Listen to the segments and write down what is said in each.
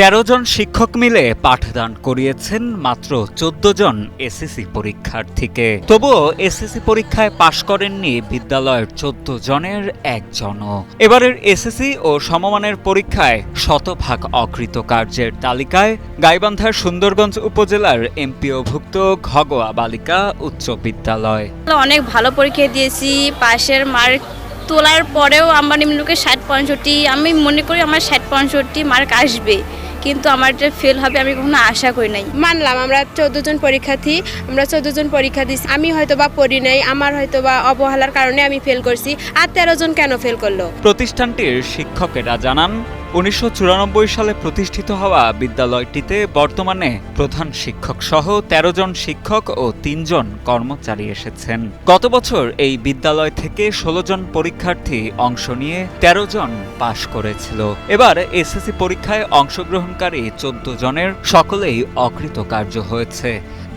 তেরো জন শিক্ষক মিলে পাঠদান করিয়েছেন মাত্র চোদ্দ জন এসএসসি পরীক্ষার্থীকে। তবুও এসএসসি পরীক্ষায় পাশ করেননি বিদ্যালয়ের চোদ্দ জনের একজনও। এবারের এসএসসি ও সমমানের পরীক্ষায় শতভাগ অকৃত কার্যের তালিকায় গাইবান্ধার সুন্দরগঞ্জ উপজেলার এমপিওভুক্ত ঘগোয়া বালিকা উচ্চ বিদ্যালয়। অনেক ভালো পরীক্ষা দিয়েছি, পাশের মার্ক তোলার পরেও আমার নিম্নকে ষাট পঁয়ষট্টি, আমি মনে করি আমার ষাট পঁয়ষট্টি মার্ক আসবে। কিন্তু আমার যে ফেল হবে আমি কখনো আশা করি নাই। মানলাম আমরা চোদ্দ জন পরীক্ষার্থী আমরা চোদ্দ জন পরীক্ষা দিচ্ছি আমি হয়তো বা পড়ি নাই আমার হয়তো বা অবহেলার কারণে আমি ফেল করছি। আর তেরো জন কেন ফেল করল? প্রতিষ্ঠানটির শিক্ষকেরা জানান উনিশশো চুরানব্বই সালে প্রতিষ্ঠিত হওয়া বিদ্যালয়টিতে বর্তমানে প্রধান শিক্ষক সহ ১৩ জন শিক্ষক ও তিনজন কর্মচারী এসেছেন। গত বছর এই বিদ্যালয় থেকে ১৬ জন পরীক্ষার্থী অংশ নিয়ে ১৩ জন পাশ করেছিল। এবার এসএসসি পরীক্ষায় অংশগ্রহণকারী চোদ্দ জনের সকলেই অকৃতকার্য হয়েছে,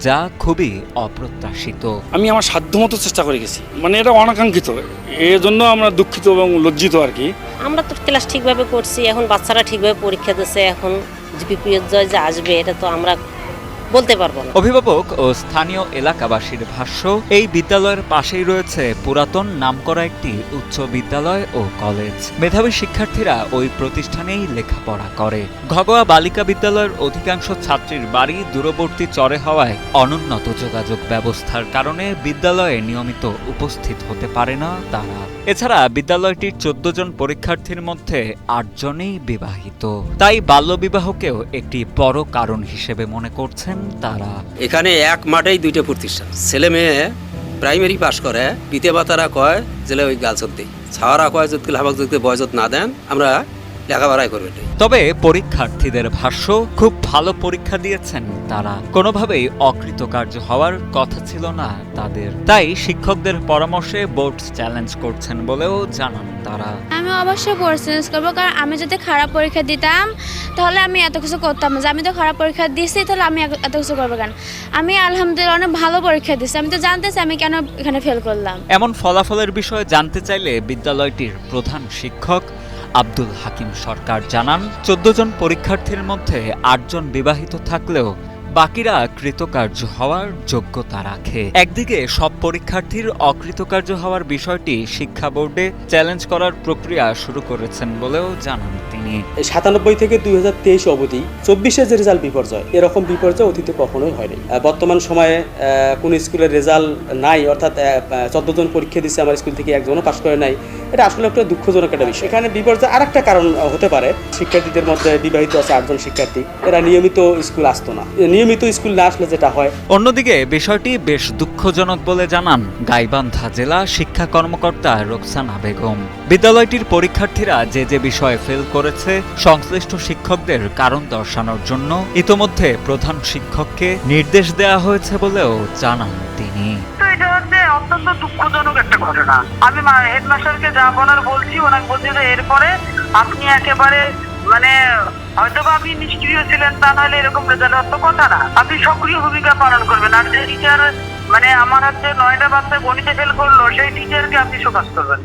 যা খুবই অপ্রত্যাশিত। আমি আমার সাধ্যমতো চেষ্টা করে গেছি। মানে এটা অনাকাঙ্ক্ষিত। এজন্য আমরা দুঃখিত এবং লজ্জিত আর কি। আমরা তো ক্লাস ঠিকভাবে করছি, এখন বাচ্চারা ঠিকভাবে পরীক্ষা দিচ্ছে, এখন বিপিএস জয় যে আসবে, এটা তো আমরা বলতে পারব না। অভিভাবক ও স্থানীয় এলাকাবাসীর ভাষ্য, এই বিদ্যালয়ের পাশেই রয়েছে পুরাতন নামকরা একটি উচ্চ বিদ্যালয় ও কলেজ। মেধাবী শিক্ষার্থীরা ওই প্রতিষ্ঠানেই লেখাপড়া করে। ঘগোয়া বালিকা বিদ্যালয়ের অধিকাংশ ছাত্রীর বাড়ি দূরবর্তী চরে হওয়ায় অনুন্নত যোগাযোগ ব্যবস্থার কারণে বিদ্যালয়ে নিয়মিত উপস্থিত হতে পারে না তারা। এছাড়া বিদ্যালয়টির চোদ্দ জন পরীক্ষার্থীর মধ্যে আটজনই বিবাহিত। তাই বাল্যবিবাহকেও একটি বড় কারণ হিসেবে মনে করছেন তারা। এখানে এক মাঠেই দুইটা প্রতিষ্ঠান। ছেলে মেয়ে প্রাইমারি পাশ করে পিতে মাতারা কয় জেলে ওই গার্লসত দিই। ছাওয়ারা কয় যদি লাভাক যদি বয়সত না দেন আমরা লেখাপড়াই করবে তবে পরীক্ষার্থীদের ভাষ্য খুব ভালো পরীক্ষা দিয়েছেন তারা। কোনোভাবেই অকৃতকার্য হওয়ার কথা ছিল না তাদের। তাই শিক্ষকদের পরামর্শে বোর্ড চ্যালেঞ্জ করছেন বলেও জানান। তারা। আমি অবশ্যই চেঞ্জ করব কারণ আমি যদি খারাপ পরীক্ষা দিতাম তাহলে আমি এত কিছু করতাম না। যে আমি তো খারাপ পরীক্ষা দিয়েছি তাহলে আমি এত- কিছু করব কেন? আমি আলহামদুলিল্লাহ অনেক ভালো পরীক্ষা দিচ্ছি আমি তো জানতেছি আমি কেন এখানে ফেল করলাম। এমন ফলাফলের বিষয়ে জানতে চাইলে বিদ্যালয়টির প্রধান শিক্ষক আব্দুল হাকিম সরকার জানান চোদ্দ জন পরীক্ষার্থীর মধ্যে আটজন বিবাহিত থাকলেও বাকিরা কৃতকার্য হওয়ার যোগ্যতা রাখে। একদিকে সব পরীক্ষার্থীর অকৃতকার্য হওয়ার বিষয়টি শিক্ষা বোর্ডে চ্যালেঞ্জ করার প্রক্রিয়া শুরু করেছেন বলেও জানান তিনি। সাতানব্বই থেকে দুই হাজার তেইশ অবধি চব্বিশের যে রেজাল্ট বিপর্যয়, এরকম বিপর্যয় অতীতে কখনোই হয়নি। বর্তমান সময়ে কোন স্কুলের রেজাল্ট নাই, অর্থাৎ চোদ্দ জন পরীক্ষা দিচ্ছে আমার স্কুল থেকে একজনও পাশ করে নাই, এটা আসলে একটা দুঃখজনক একটা বিষয়। এখানে বিপর্যয় আর একটা কারণ হতে পারে। শিক্ষার্থীদের মধ্যে বিবাহিত আছে আটজন শিক্ষার্থী, এরা নিয়মিত স্কুল আসতো না। নিয়মিত স্কুল না আসলে যেটা হয়। অন্যদিকে বিষয়টি বেশ দুঃখজনক বলে জানান গাইবান্ধা জেলা শিক্ষা কর্মকর্তা রোকসানা বেগম। বিদ্যালয়টির পরীক্ষার্থীরা যে যে বিষয়ে ফেল করেছে সংশ্লিষ্ট শিক্ষকদের কারণ দর্শানোর জন্য ইতোমধ্যে প্রধান শিক্ষককে নির্দেশ দেওয়া হয়েছে বলেও জানান তিনি। অত্যন্ত দুঃখজনক একটা ঘটনা। আমি হেডমাস্টারকে যা বলার বলছি ওনাকে বলছি যে এরপরে আপনি একেবারে মানে হয়তো বা আপনি নিষ্ক্রিয় ছিলেন তা নাহলে এরকম রেজাল্ট হওয়ার তো কথা না। আপনি সক্রিয় ভূমিকা পালন করবেন। আর যে টিচার মানে আমার হচ্ছে নয়টা বাচ্চা গণিতে ফেল করল, সেই টিচারকে আপনি শোকাস করবেন।